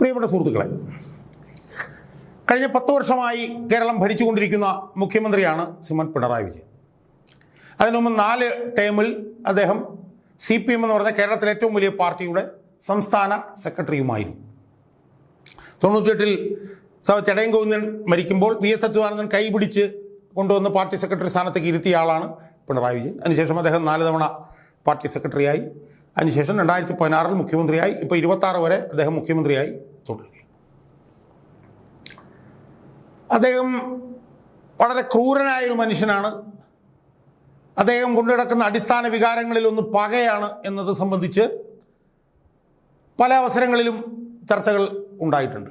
പ്രിയപ്പെട്ട സുഹൃത്തുക്കളെ കഴിഞ്ഞ പത്ത് വർഷമായി കേരളം ഭരിച്ചുകൊണ്ടിരിക്കുന്ന മുഖ്യമന്ത്രിയാണ് സിമൻ പിണറായി വിജയൻ. അതിനു മുമ്പ് നാല് ടേമിൽ അദ്ദേഹം സി പി എം എന്ന് പറഞ്ഞ കേരളത്തിലെ ഏറ്റവും വലിയ പാർട്ടിയുടെ സംസ്ഥാന സെക്രട്ടറിയുമായിരുന്നു. തൊണ്ണൂറ്റിയെട്ടിൽ സ ചടയം ഗോവിന്ദൻ മരിക്കുമ്പോൾ വി എസ് അച്യുതാനന്ദൻ കൈപിടിച്ച് കൊണ്ടുവന്ന് പാർട്ടി സെക്രട്ടറി സ്ഥാനത്തേക്ക് ഇരുത്തിയ ആളാണ് പിണറായി വിജയൻ. അതിനുശേഷം അദ്ദേഹം നാല് തവണ പാർട്ടി സെക്രട്ടറിയായി. അതിനുശേഷം രണ്ടായിരത്തി പതിനാറിൽ മുഖ്യമന്ത്രിയായി. ഇപ്പോൾ ഇരുപത്താറ് വരെ അദ്ദേഹം മുഖ്യമന്ത്രിയായി. തുടരുകയാണ്. അദ്ദേഹം വളരെ ക്രൂരനായ ഒരു മനുഷ്യനാണ്. അദ്ദേഹം കൊണ്ടുനടക്കുന്ന അടിസ്ഥാന വികാരങ്ങളിലൊന്ന് പകയാണ് എന്നത് സംബന്ധിച്ച് പല അവസരങ്ങളിലും ചർച്ചകൾ ഉണ്ടായിട്ടുണ്ട്.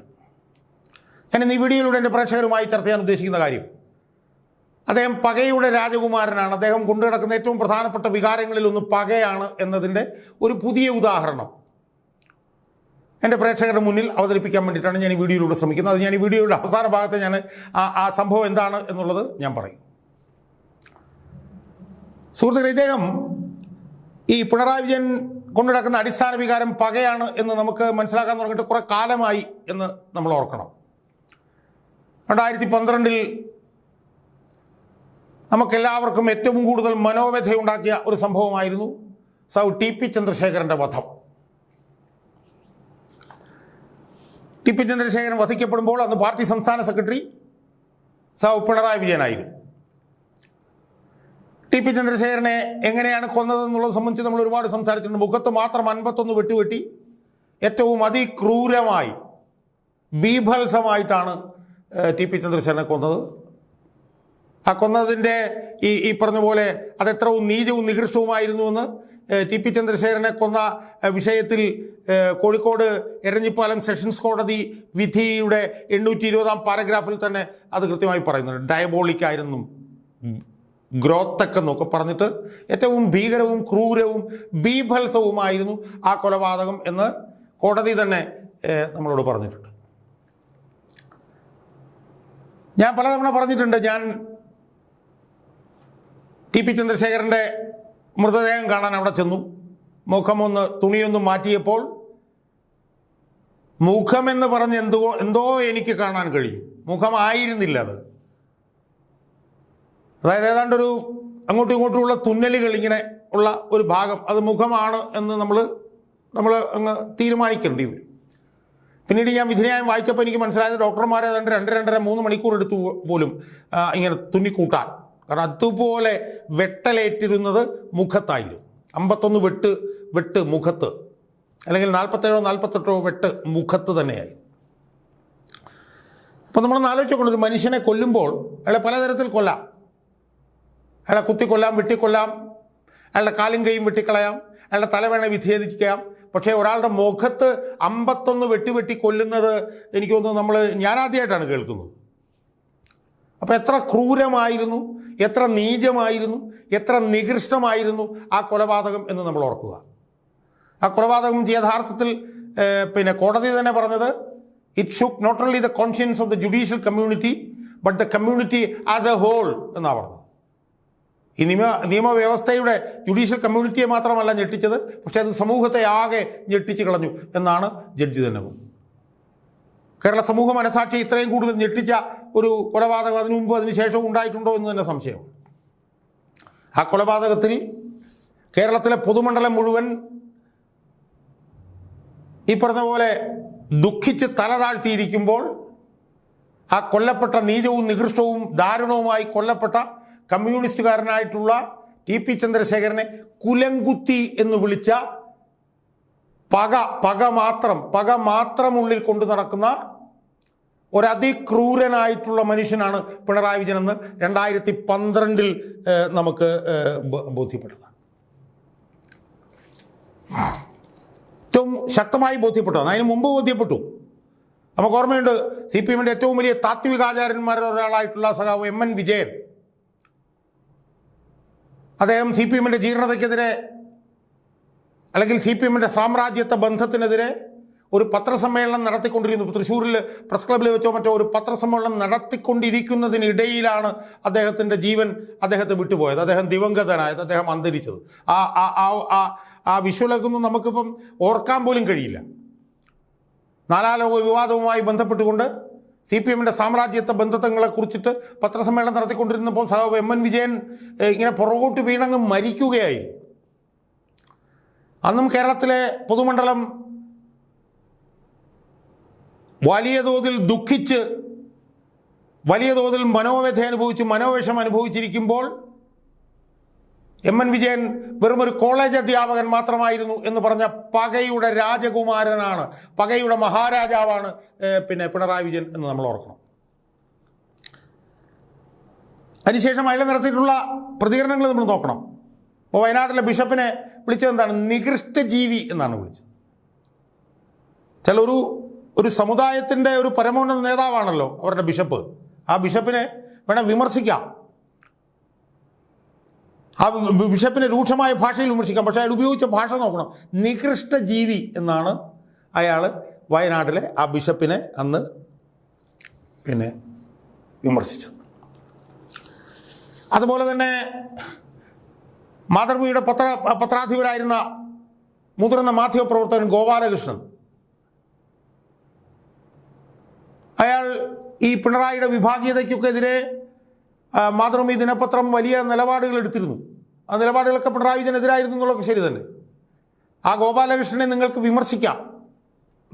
ഞാൻ ഈ വീഡിയോയിലൂടെ എന്റെ പ്രേക്ഷകരുമായി ചർച്ച ചെയ്യാൻ ഉദ്ദേശിക്കുന്ന കാര്യം അദ്ദേഹം പകയുടെ രാജകുമാരനാണ്. അദ്ദേഹം കൊണ്ടുനടക്കുന്ന ഏറ്റവും പ്രധാനപ്പെട്ട വികാരങ്ങളിൽ ഒന്ന് പകയാണ് എന്നതിന്റെ ഒരു പുതിയ ഉദാഹരണം. എന്റെ പ്രേക്ഷകരുടെ മുന്നിൽ അവതരിപ്പിക്കാൻ വേണ്ടിയിട്ടാണ് ഞാൻ ഈ വീഡിയോയിലൂടെ ശ്രമിക്കുന്നത്. അത് ഞാൻ ഈ വീഡിയോയുടെ അവസാന ഭാഗത്ത് ഞാൻ ആ സംഭവം എന്താണ് എന്നുള്ളത് ഞാൻ പറയും. സുഹൃത്തുക്കളെ ഇദ്ദേഹം ഈ പിണറായി വിജയൻ കൊണ്ടു നടക്കുന്ന അടിസ്ഥാന വികാരം പകയാണ് എന്ന് നമുക്ക് മനസ്സിലാക്കാൻ തുടങ്ങിയിട്ട് കുറേ കാലമായി എന്ന് നമ്മൾ ഓർക്കണം. രണ്ടായിരത്തി പന്ത്രണ്ടിൽ നമുക്കെല്ലാവർക്കും ഏറ്റവും കൂടുതൽ മനോവ്യഥയുണ്ടാക്കിയ ഒരു സംഭവമായിരുന്നു സൗ ടി പി ചന്ദ്രശേഖരന്റെ വധം. ടി പി ചന്ദ്രശേഖരൻ വധിക്കപ്പെടുമ്പോൾ അന്ന് പാർട്ടി സംസ്ഥാന സെക്രട്ടറി സ പിണറായി വിജയനായിരുന്നു. ടി പി ചന്ദ്രശേഖരനെ എങ്ങനെയാണ് കൊന്നതെന്നുള്ളത് സംബന്ധിച്ച് നമ്മൾ ഒരുപാട് സംസാരിച്ചിട്ടുണ്ട്. മുഖത്ത് മാത്രം അൻപത്തൊന്ന് വെട്ടുവെട്ടി ഏറ്റവും അതിക്രൂരമായി ബീഭത്സമായിട്ടാണ് ടി പി ചന്ദ്രശേഖരനെ കൊന്നത്. ആ കൊന്നതിന്റെ ഈ ഈ പറഞ്ഞ പോലെ അതെത്രവും നീചവും നികൃഷ്ടവുമായിരുന്നുവെന്ന് ടി പി ചന്ദ്രശേഖരനെ കൊന്ന വിഷയത്തിൽ കോഴിക്കോട് എരഞ്ഞിപ്പാലം സെഷൻസ് കോടതി വിധിയുടെ എണ്ണൂറ്റി ഇരുപതാം പാരഗ്രാഫിൽ തന്നെ അത് കൃത്യമായി പറയുന്നുണ്ട്. ഡയബോളിക് ആയിരുന്നു. ഗ്രോത്തക്ക് എന്നൊക്കെ പറഞ്ഞിട്ട് ഏറ്റവും ഭീകരവും ക്രൂരവും ബീഭത്സവുമായിരുന്നു ആ കൊലപാതകം എന്ന് കോടതി തന്നെ നമ്മളോട് പറഞ്ഞിട്ടുണ്ട്. ഞാൻ പലതവണ പറഞ്ഞിട്ടുണ്ട് ഞാൻ ടി പി ചന്ദ്രശേഖരന്റെ മൃതദേഹം കാണാൻ അവിടെ ചെന്നു. മുഖമൊന്ന് തുണിയൊന്ന് മാറ്റിയപ്പോൾ മുഖമെന്ന് പറഞ്ഞ് എന്തോ എന്തോ എനിക്ക് കാണാൻ കഴിഞ്ഞു മുഖമായിരുന്നില്ല അത്. അതായത് ഏതാണ്ടൊരു അങ്ങോട്ടും ഇങ്ങോട്ടുമുള്ള തുന്നലുകൾ ഇങ്ങനെ ഉള്ള ഒരു ഭാഗം അത് മുഖമാണ് എന്ന് നമ്മൾ നമ്മൾ അങ്ങ് തീരുമാനിക്കേണ്ടി വരും. പിന്നീട് ഞാൻ വിധിന്യായം വായിച്ചപ്പോൾ എനിക്ക് മനസ്സിലായത് ഡോക്ടർമാർ ഏതാണ്ട് രണ്ട് രണ്ടര മൂന്ന് മണിക്കൂർ എടുത്തു പോലും ഇങ്ങനെ തുന്നിക്കൂട്ടാൻ. കാരണം അതുപോലെ വെട്ടലേറ്റിരുന്നത് മുഖത്തായിരുന്നു. അമ്പത്തൊന്ന് വെട്ട് വെട്ട് മുഖത്ത്. അല്ലെങ്കിൽ നാൽപ്പത്തേഴോ നാൽപ്പത്തെട്ടോ വെട്ട് മുഖത്ത് തന്നെയായി അപ്പം നമ്മളൊന്ന് ആലോചിച്ചുകൊണ്ട് ഒരു മനുഷ്യനെ കൊല്ലുമ്പോൾ അയാളെ പലതരത്തിൽ കൊല്ലാം. അയാളെ കുത്തിക്കൊല്ലാം വെട്ടിക്കൊല്ലാം അയാളുടെ കാലും കൈയും വെട്ടിക്കളയാം അയാളുടെ തല വേണേൽ വിച്ഛേദിക്കാം. പക്ഷേ ഒരാളുടെ മുഖത്ത് അമ്പത്തൊന്ന് വെട്ടി വെട്ടി കൊല്ലുന്നത് എനിക്ക് തോന്നുന്നു നമ്മൾ ഞാനാദ്യമായിട്ടാണ് കേൾക്കുന്നത്. അപ്പോൾ എത്ര ക്രൂരമായിരുന്നു എത്ര നീചമായിരുന്നു എത്ര നികൃഷ്ടമായിരുന്നു ആ കൊലപാതകം എന്ന് നമ്മൾ ഓർക്കുക. ആ കൊലപാതകം യഥാർത്ഥത്തിൽ പിന്നെ കോടതി തന്നെ പറഞ്ഞത് it shocks not only the conscience of the judicial community but the community as a whole എന്നാണ് പറഞ്ഞത്. ഈ നിയമ നിയമവ്യവസ്ഥയുടെ ജുഡീഷ്യൽ കമ്മ്യൂണിറ്റിയെ മാത്രമല്ല ഞെട്ടിച്ചത് പക്ഷേ അത് സമൂഹത്തെ ആകെ ഞെട്ടിച്ച് കളഞ്ഞു എന്നാണ് ജഡ്ജി തന്നെ പറഞ്ഞത്. കേരള സമൂഹ മനസാക്ഷി ഇത്രയും കൂടുതൽ ഞെട്ടിച്ച ഒരു കൊലപാതകം അതിനു മുമ്പ് അതിന് ശേഷവും ഉണ്ടായിട്ടുണ്ടോ എന്ന് തന്നെ സംശയമാണ്. ആ കൊലപാതകത്തിൽ കേരളത്തിലെ പൊതുമണ്ഡലം മുഴുവൻ ഈ പറഞ്ഞ പോലെ ദുഃഖിച്ച് തല താഴ്ത്തിയിരിക്കുമ്പോൾ ആ കൊല്ലപ്പെട്ട നീചവും നികൃഷ്ടവും ദാരുണവുമായി കൊല്ലപ്പെട്ട കമ്മ്യൂണിസ്റ്റുകാരനായിട്ടുള്ള ടി പി ചന്ദ്രശേഖരനെ കുലങ്കുത്തി എന്ന് വിളിച്ച പക പക മാത്രം പക മാത്രം ഉള്ളിൽ കൊണ്ടു നടക്കുന്ന ഒരതിക്രൂരനായിട്ടുള്ള മനുഷ്യനാണ് പിണറായി വിജയൻ എന്ന് രണ്ടായിരത്തി പന്ത്രണ്ടിൽ നമുക്ക് ബോധ്യപ്പെട്ടതാണ്. ഏറ്റവും ശക്തമായി ബോധ്യപ്പെട്ടതാണ്. അതിന് മുമ്പ് ബോധ്യപ്പെട്ടു. നമുക്ക് ഓർമ്മയുണ്ട് സി പി എമ്മിന്റെ ഏറ്റവും വലിയ താത്വികാചാര്യന്മാരിൽ ഒരാളായിട്ടുള്ള സഖാവ് എം എൻ വിജയൻ. അദ്ദേഹം സി പി എമ്മിന്റെ ജീർണതയ്ക്കെതിരെ അല്ലെങ്കിൽ സി പി എമ്മിന്റെ സാമ്രാജ്യത്വ ബന്ധത്തിനെതിരെ ഒരു പത്രസമ്മേളനം നടത്തിക്കൊണ്ടിരുന്നു. തൃശ്ശൂരിൽ പ്രസ് ക്ലബ്ബിൽ വെച്ചോ മറ്റോ ഒരു പത്രസമ്മേളനം നടത്തിക്കൊണ്ടിരിക്കുന്നതിനിടയിലാണ് അദ്ദേഹത്തിന്റെ ജീവൻ അദ്ദേഹത്തെ വിട്ടുപോയത്. അദ്ദേഹം ദിവംഗതനായത് അദ്ദേഹം അന്തരിച്ചത്. ആ ആ ആ ആ വിഷ്വലൊക്കെ നമുക്കിപ്പം ഓർക്കാൻ പോലും കഴിയില്ല. നാലാലോക വിവാദവുമായി ബന്ധപ്പെട്ടുകൊണ്ട് സി പി എമ്മിന്റെ സാമ്രാജ്യത്വ ബന്ധങ്ങളെ കുറിച്ചിട്ട് പത്രസമ്മേളനം നടത്തിക്കൊണ്ടിരുന്നപ്പോൾ സഹ എം എൻ വിജയൻ ഇങ്ങനെ പുറകോട്ട് വീണങ്ങ് മരിക്കുകയായിരുന്നു. അന്നും കേരളത്തിലെ പൊതുമണ്ഡലം വലിയ തോതിൽ ദുഃഖിച്ച് വലിയ തോതിൽ മനോവ്യഥ അനുഭവിച്ച് മനോവിഷം അനുഭവിച്ചിരിക്കുമ്പോൾ എം എൻ വിജയൻ വെറും ഒരു കോളേജ് അധ്യാപകൻ മാത്രമായിരുന്നു എന്ന് പറഞ്ഞ പകയുടെ രാജകുമാരനാണ് പകയുടെ മഹാരാജാവാണ് പിന്നെ പിണറായി വിജയൻ എന്ന് നമ്മൾ ഓർക്കണം. അതിനുശേഷം അയാൾ നടത്തിയിട്ടുള്ള പ്രതികരണങ്ങൾ നമ്മൾ നോക്കണം. അപ്പോൾ വയനാട്ടിലെ ബിഷപ്പിനെ വിളിച്ചത് എന്താണ്? നികൃഷ്ടജീവി എന്നാണ് വിളിച്ചത്. ചില ഒരു ഒരു സമുദായത്തിന്റെ ഒരു പരമോന്നത നേതാവാണല്ലോ അവരുടെ ബിഷപ്പ്. ആ ബിഷപ്പിനെ വേണം വിമർശിക്കാം. ആ ബിഷപ്പിനെ രൂക്ഷമായ ഭാഷയിൽ വിമർശിക്കാം. പക്ഷേ അയാൾ ഉപയോഗിച്ച ഭാഷ നോക്കണം. നികൃഷ്ട ജീവി എന്നാണ് അയാൾ വയനാട്ടിലെ ആ ബിഷപ്പിനെ അന്ന് പിന്നെ വിമർശിച്ചത്. അതുപോലെ തന്നെ മാതൃഭൂമിയുടെ പത്ര പത്രാധിപരായിരുന്ന മുതിർന്ന മാധ്യമപ്രവർത്തകൻ ഗോപാലകൃഷ്ണൻ അയാൾ ഈ പിണറായിയുടെ വിഭാഗീയതയ്ക്കൊക്കെ എതിരെ ആ, മാതൃഭൂമി ദിനപത്രം വലിയ നിലപാടുകൾ എടുത്തിരുന്നു. ആ നിലപാടുകളൊക്കെ പിണറായി വിജയനെതിരായിരുന്നു എന്നുള്ളതൊക്കെ ശരി തന്നെ. ആ ഗോപാലകൃഷ്ണനെ നിങ്ങൾക്ക് വിമർശിക്കാം.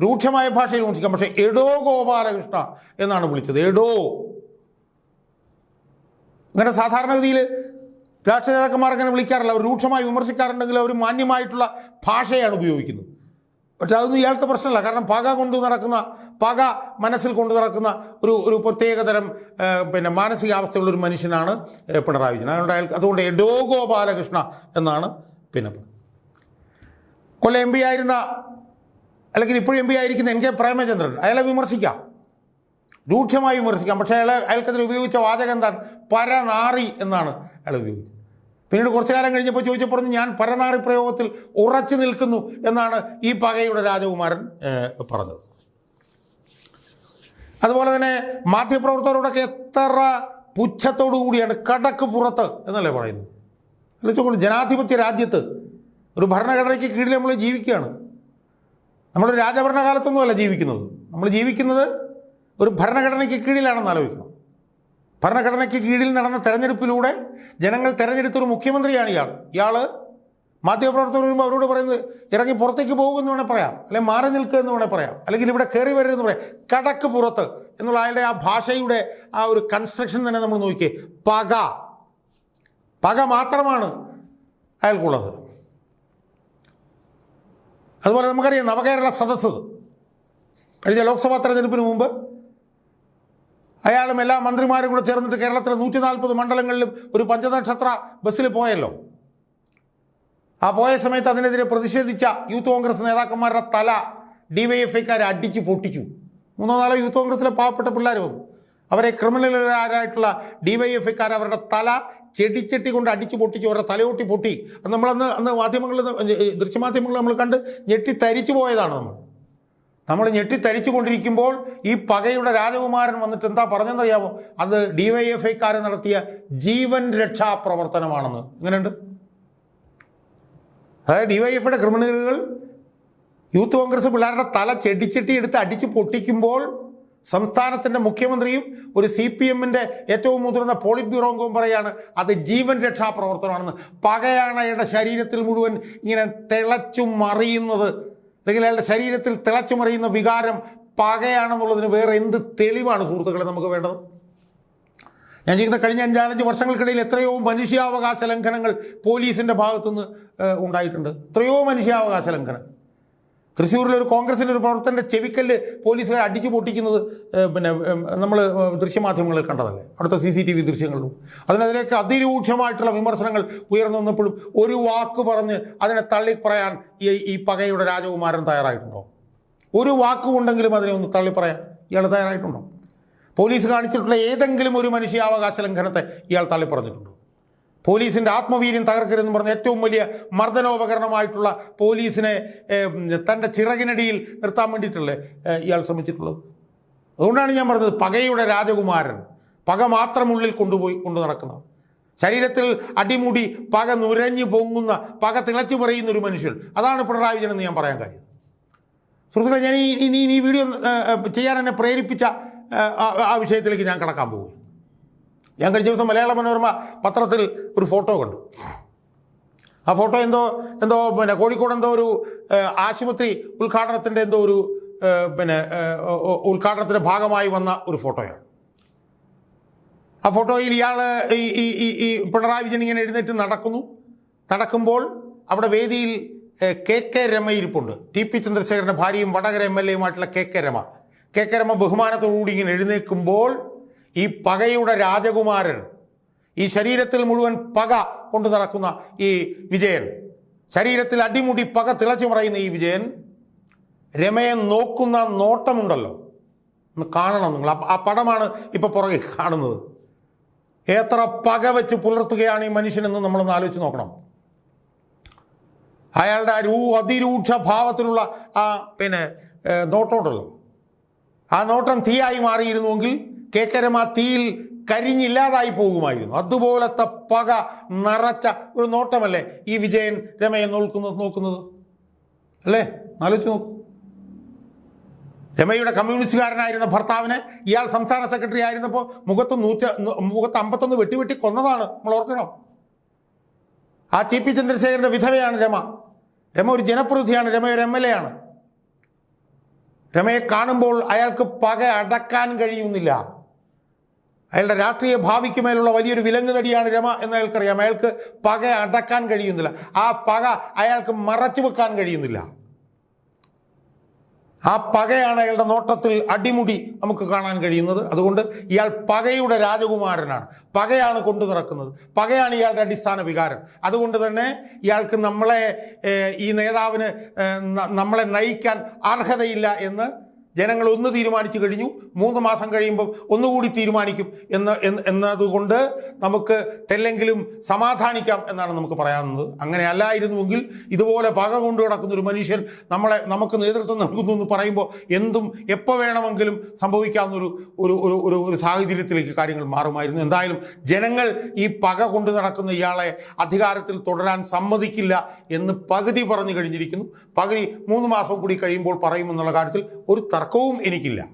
രൂക്ഷമായ ഭാഷയിൽ വിമർശിക്കാം. പക്ഷേ എടോ ഗോപാലകൃഷ്ണ എന്നാണ് വിളിച്ചത്. എടോ. അങ്ങനെ സാധാരണഗതിയിൽ രാഷ്ട്രീയ നേതാക്കന്മാർ അങ്ങനെ വിളിക്കാറില്ല. അവർ രൂക്ഷമായി വിമർശിക്കാറുണ്ടെങ്കിൽ അവർ മാന്യമായിട്ടുള്ള ഭാഷയാണ് ഉപയോഗിക്കുന്നത്. പക്ഷെ അതൊന്നും ഇയാൾക്ക് പ്രശ്നമല്ല. കാരണം പക കൊണ്ടു നടക്കുന്ന പക മനസ്സിൽ കൊണ്ടു നടക്കുന്ന ഒരു ഒരു പ്രത്യേകതരം പിന്നെ മാനസികാവസ്ഥയുള്ള ഒരു മനുഷ്യനാണ് പിണറായി വിജയൻ. അതുകൊണ്ട് അയാൾ അതുകൊണ്ട് എഡോ ഗോപാലകൃഷ്ണ എന്നാണ് പിന്നെ. കൊല്ലം എം പി ആയിരുന്ന അല്ലെങ്കിൽ ഇപ്പോഴും എം പി ആയിരിക്കുന്ന എൻ കെ പ്രേമചന്ദ്രൻ അയാളെ വിമർശിക്കാം. രൂക്ഷമായി വിമർശിക്കാം. പക്ഷേ അയാൾ അയാൾക്കതിന് ഉപയോഗിച്ച വാചകം എന്താണ്? പരനാറി എന്നാണ് അയാൾ ഉപയോഗിച്ചത്. പിന്നീട് കുറച്ചു കാലം കഴിഞ്ഞപ്പോൾ ചോദിച്ചപ്പോൾ ഞാൻ പരനാറി പ്രയോഗത്തിൽ ഉറച്ചു നിൽക്കുന്നു എന്നാണ് ഈ പകയുടെ രാജകുമാരൻ പറഞ്ഞത്. അതുപോലെ തന്നെ മാധ്യമപ്രവർത്തകരോടൊക്കെ എത്ര പുച്ഛത്തോടു കൂടിയാണ് കടക്ക് പുറത്ത് എന്നല്ലേ പറയുന്നത്. ആലോചിച്ചോളൂ ജനാധിപത്യ രാജ്യത്ത് ഒരു ഭരണഘടനയ്ക്ക് കീഴിൽ നമ്മൾ ജീവിക്കുകയാണ്. നമ്മൾ രാജഭരണകാലത്തൊന്നുമല്ല ജീവിക്കുന്നത്. നമ്മൾ ജീവിക്കുന്നത് ഒരു ഭരണഘടനയ്ക്ക് കീഴിലാണെന്ന് ആലോചിക്കണം. ഭരണഘടനയ്ക്ക് കീഴിൽ നടന്ന തെരഞ്ഞെടുപ്പിലൂടെ ജനങ്ങൾ തെരഞ്ഞെടുത്തൊരു മുഖ്യമന്ത്രിയാണ് ഇയാൾ. ഇയാൾ മാധ്യമപ്രവർത്തകർ വരുമ്പോൾ അവരോട് പറയുന്നത് ഇറങ്ങി പുറത്തേക്ക് പോകുമെന്ന് വേണേൽ പറയാം. അല്ലെങ്കിൽ മാറി നിൽക്കുക എന്ന് വേണേൽ പറയാം. അല്ലെങ്കിൽ ഇവിടെ കയറി വരരുതെന്ന് പറയാം. കടക്ക് പുറത്ത്. എന്നുള്ള അയാളുടെ ആ ഭാഷയുടെ ആ ഒരു കൺസ്ട്രക്ഷൻ തന്നെ നമ്മൾ നോക്കിയേ. പക. പക മാത്രമാണ് അയാൾക്കുള്ളത്. അതുപോലെ നമുക്കറിയാം നവകേരള സദസ്സ് കഴിഞ്ഞ ലോക്സഭാ തെരഞ്ഞെടുപ്പിന് മുമ്പ് അയാളും എല്ലാ മന്ത്രിമാരും കൂടെ ചേർന്നിട്ട് കേരളത്തിലെ നൂറ്റി നാൽപ്പത് മണ്ഡലങ്ങളിലും ഒരു പഞ്ചനക്ഷത്ര ബസ്സിൽ പോയല്ലോ. ആ പോയ സമയത്ത് അതിനെതിരെ പ്രതിഷേധിച്ച യൂത്ത് കോൺഗ്രസ് നേതാക്കന്മാരുടെ തല ഡി വൈ എഫ് ഐക്കാരെ അടിച്ച് പൊട്ടിച്ചു. മൂന്നോ നാലോ യൂത്ത് കോൺഗ്രസിലെ പാവപ്പെട്ട പിള്ളേർ വന്നു. അവരെ ക്രിമിനലുകാരായിട്ടുള്ള ഡി വൈ എഫ് ഐക്കാർ അവരുടെ തല ചെടിച്ചെട്ടി കൊണ്ട് അടിച്ചു പൊട്ടിച്ചു അവരുടെ തലയൊട്ടി പൊട്ടി. നമ്മളന്ന് അന്ന് മാധ്യമങ്ങളിൽ നിന്ന് ദൃശ്യമാധ്യമങ്ങളിൽ നമ്മൾ കണ്ട് ഞെട്ടി തരിച്ചു പോയതാണ് നമ്മൾ. നമ്മൾ ഞെട്ടിത്തരിച്ചു കൊണ്ടിരിക്കുമ്പോൾ ഈ പകയുടെ രാജകുമാരൻ വന്നിട്ട് എന്താ പറഞ്ഞെന്നറിയാമോ അത് ഡി വൈ എഫ് ഐക്കാർ നടത്തിയ ജീവൻ രക്ഷാ പ്രവർത്തനമാണെന്ന്. ഇങ്ങനെയുണ്ട് അതായത് ഡി വൈ എഫിയുടെ ക്രിമിനലുകൾ യൂത്ത് കോൺഗ്രസ് പിള്ളേരുടെ തല ചെടിച്ചെട്ടി എടുത്ത് അടിച്ച് പൊട്ടിക്കുമ്പോൾ സംസ്ഥാനത്തിന്റെ മുഖ്യമന്ത്രിയും ഒരു സി പി എമ്മിന്റെ ഏറ്റവും മുതിർന്ന പോളിറ്റ് ബ്യൂറോ അംഗവും പറയാണ് അത് ജീവൻ രക്ഷാ പ്രവർത്തനമാണെന്ന്. പകയാണ് അയാളുടെ ശരീരത്തിൽ മുഴുവൻ ഇങ്ങനെ തിളച്ചു മറിയുന്നത്. അല്ലെങ്കിൽ അയാളുടെ ശരീരത്തിൽ തിളച്ചു മറിയുന്ന വികാരം പകയാണെന്നുള്ളതിന് വേറെ എന്ത് തെളിവാണ് സുഹൃത്തുക്കളെ നമുക്ക് വേണ്ടത്? ഞാൻ ചെയ്യുന്ന കഴിഞ്ഞ അഞ്ചാലഞ്ച് വർഷങ്ങൾക്കിടയിൽ എത്രയോ മനുഷ്യാവകാശ ലംഘനങ്ങൾ പോലീസിന്റെ ഭാഗത്തുനിന്ന് ഉണ്ടായിട്ടുണ്ട്. എത്രയോ മനുഷ്യാവകാശ ലംഘനം. തൃശ്ശൂരിലെ ഒരു കോൺഗ്രസിന്റെ ഒരു പ്രവർത്തനത്തിന്റെ ചെവിക്കല്ല് പോലീസുകാർ അടിച്ചു പൊട്ടിക്കുന്നത് പിന്നെ നമ്മൾ ദൃശ്യമാധ്യമങ്ങളിൽ കണ്ടതല്ലേ? അവിടുത്തെ സി സി ടി വി ദൃശ്യങ്ങളിലും. അതിനെതിരെയൊക്കെ അതിരൂക്ഷമായിട്ടുള്ള വിമർശനങ്ങൾ ഉയർന്നു വന്നപ്പോഴും ഒരു വാക്ക് പറഞ്ഞ് അതിനെ തള്ളിപ്പറയാൻ ഈ ഈ പകയുടെ രാജകുമാരൻ തയ്യാറായിട്ടുണ്ടോ? ഒരു വാക്കുണ്ടെങ്കിലും അതിനെ ഒന്ന് തള്ളിപ്പറയാൻ ഇയാൾ തയ്യാറായിട്ടുണ്ടോ? പോലീസ് കാണിച്ചിട്ടുള്ള ഏതെങ്കിലും ഒരു മനുഷ്യാവകാശ ലംഘനത്തെ ഇയാൾ തള്ളി പറഞ്ഞിട്ടുണ്ടോ പോലീസിന്റെ ആത്മവീര്യം തകർക്കരുതെന്ന് പറഞ്ഞ ഏറ്റവും വലിയ മർദ്ദനോപകരണമായിട്ടുള്ള പോലീസിനെ തന്റെ ചിറകിനടിയിൽ നിർത്താൻ വേണ്ടിയിട്ടല്ലേ ഇയാൾ ശ്രമിച്ചിട്ടുള്ളത്? അതുകൊണ്ടാണ് ഞാൻ പറഞ്ഞത് പകയുടെ രാജകുമാരൻ പക മാത്രം ഉള്ളിൽ കൊണ്ടുപോയി കൊണ്ടു നടക്കുന്നത്. ശരീരത്തിൽ അടിമുടി പക നുരഞ്ഞു പൊങ്ങുന്ന പക തിളച്ചു പറയുന്ന ഒരു മനുഷ്യൻ. അതാണ് പിണറായി വിജയൻ എന്ന് ഞാൻ പറയാൻ കാര്യം. സുഹൃത്തുക്കളെ ഞാൻ ഈ ഇനി ഈ വീഡിയോ ചെയ്യാൻ എന്നെ പ്രേരിപ്പിച്ച ആ വിഷയത്തിലേക്ക് ഞാൻ കടക്കാൻ പോകും ഞാൻ കഴിഞ്ഞ ദിവസം മലയാള മനോരമ പത്രത്തിൽ ഒരു ഫോട്ടോ കണ്ടു. ആ ഫോട്ടോ എന്തോ എന്തോ പിന്നെ കോഴിക്കോട് എന്തോ ഒരു ആശുപത്രി ഉദ്ഘാടനത്തിന്റെ എന്തോ ഒരു പിന്നെ ഉദ്ഘാടനത്തിന്റെ ഭാഗമായി വന്ന ഒരു ഫോട്ടോയാണ്. ആ ഫോട്ടോയിൽ ഇയാൾ ഈ ഈ ഈ പിണറായി വിജയൻ ഇങ്ങനെ എഴുന്നേറ്റ് നടക്കുന്നു. നടക്കുമ്പോൾ അവിടെ വേദിയിൽ കെ കെ രമ ഇരിപ്പുണ്ട്. ടി പി ചന്ദ്രശേഖരന്റെ ഭാര്യയും Vadakara M L എയുമായിട്ടുള്ള K K Rema. K K Rema ബഹുമാനത്തോടുകൂടി ഇങ്ങനെ എഴുന്നേൽക്കുമ്പോൾ ഈ പകയുടെ രാജകുമാരൻ ഈ ശരീരത്തിൽ മുഴുവൻ പക കൊണ്ട് നടക്കുന്ന ഈ വിജയൻ ശരീരത്തിൽ അടിമുടി പക തിളച്ചു മറയുന്ന ഈ വിജയൻ രമയെ നോക്കുന്ന നോട്ടമുണ്ടല്ലോ. ഒന്ന് കാണണം നിങ്ങൾ. ആ- പടമാണ് ഇപ്പോൾ പുറകെ കാണുന്നത്. എത്ര പക വെച്ച് പുലർത്തുകയാണ് ഈ മനുഷ്യനെന്ന് നമ്മളൊന്ന് ആലോചിച്ച് നോക്കണം. അയാളുടെ ആ രൂ അതിരൂക്ഷ ഭാവത്തിലുള്ള ആ പിന്നെ നോട്ടമുണ്ടല്ലോ. ആ നോട്ടം തീയായി മാറിയിരുന്നുവെങ്കിൽ കേക്കരം ആ തീയിൽ കരിഞ്ഞില്ലാതായി പോകുമായിരുന്നു. അതുപോലത്തെ പക നിറച്ച ഒരു നോട്ടമല്ലേ ഈ വിജയൻ രമയെ നോക്കുന്നത് നോക്കുന്നത്? അല്ലേ? ആലോചിച്ച് നോക്കൂ. രമയുടെ കമ്മ്യൂണിസ്റ്റുകാരനായിരുന്ന ഭർത്താവിനെ ഇയാൾ സംസ്ഥാന സെക്രട്ടറി ആയിരുന്നപ്പോൾ മുഖത്ത് നൂറ്റ മുഖത്ത് അമ്പത്തൊന്ന് വെട്ടി വെട്ടി കൊന്നതാണ്. നമ്മൾ ഓർക്കണം? ആ ടി പി ചന്ദ്രശേഖരന്റെ വിധവയാണ് രമ. രമ ഒരു ജനപ്രതിനിധിയാണ് രമ ഒരു എം എൽ എ ആണ്. രമയെ കാണുമ്പോൾ അയാൾക്ക് പക അടക്കാൻ കഴിയുന്നില്ല. അയാളുടെ രാഷ്ട്രീയ ഭാവിക്ക് മേലുള്ള വലിയൊരു വിലങ്ങുതടിയാണ് രമ എന്ന് അയാൾക്കറിയാം. അയാൾക്ക് പക അടക്കാൻ കഴിയുന്നില്ല. ആ പക അയാൾക്ക് മറച്ചു വെക്കാൻ കഴിയുന്നില്ല. ആ പകയാണ് അയാളുടെ നോട്ടത്തിൽ അടിമുടി നമുക്ക് കാണാൻ കഴിയുന്നത്. അതുകൊണ്ട് ഇയാൾ പകയുടെ രാജകുമാരനാണ്. പകയാണ് കൊണ്ടു നടക്കുന്നത്. പകയാണ് ഇയാളുടെ അടിസ്ഥാന വികാരം. അതുകൊണ്ട് തന്നെ ഇയാൾക്ക് നമ്മളെ ഈ നേതാവിന് നമ്മളെ നയിക്കാൻ അർഹതയില്ല എന്ന് ജനങ്ങൾ ഒന്ന് തീരുമാനിച്ചു കഴിഞ്ഞു. മൂന്ന് മാസം കഴിയുമ്പോൾ ഒന്നുകൂടി തീരുമാനിക്കും എന്ന് എന്ന് എന്നതുകൊണ്ട് നമുക്ക് തെല്ലെങ്കിലും സമാധാനിക്കാം എന്നാണ് നമുക്ക് പറയാവുന്നത് അങ്ങനെ അല്ലായിരുന്നുവെങ്കിൽ ഇതുപോലെ പക കൊണ്ടു കിടക്കുന്ന ഒരു മനുഷ്യൻ നമ്മളെ നമുക്ക് നേതൃത്വം നൽകുന്നു എന്ന് പറയുമ്പോൾ എന്തും എപ്പോൾ വേണമെങ്കിലും സംഭവിക്കാവുന്നൊരു ഒരു ഒരു ഒരു ഒരു സാഹചര്യത്തിലേക്ക് കാര്യങ്ങൾ മാറുമായിരുന്നു. എന്തായാലും ജനങ്ങൾ ഈ പക കൊണ്ടു നടക്കുന്ന ഇയാളെ അധികാരത്തിൽ തുടരാൻ സമ്മതിക്കില്ല എന്ന് പകുതി പറഞ്ഞു കഴിഞ്ഞിരിക്കുന്നു. പകുതി മൂന്ന് മാസം കൂടി കഴിയുമ്പോൾ പറയുമെന്നുള്ള കാര്യത്തിൽ ഒരു തർക്കവും എനിക്കില്ല.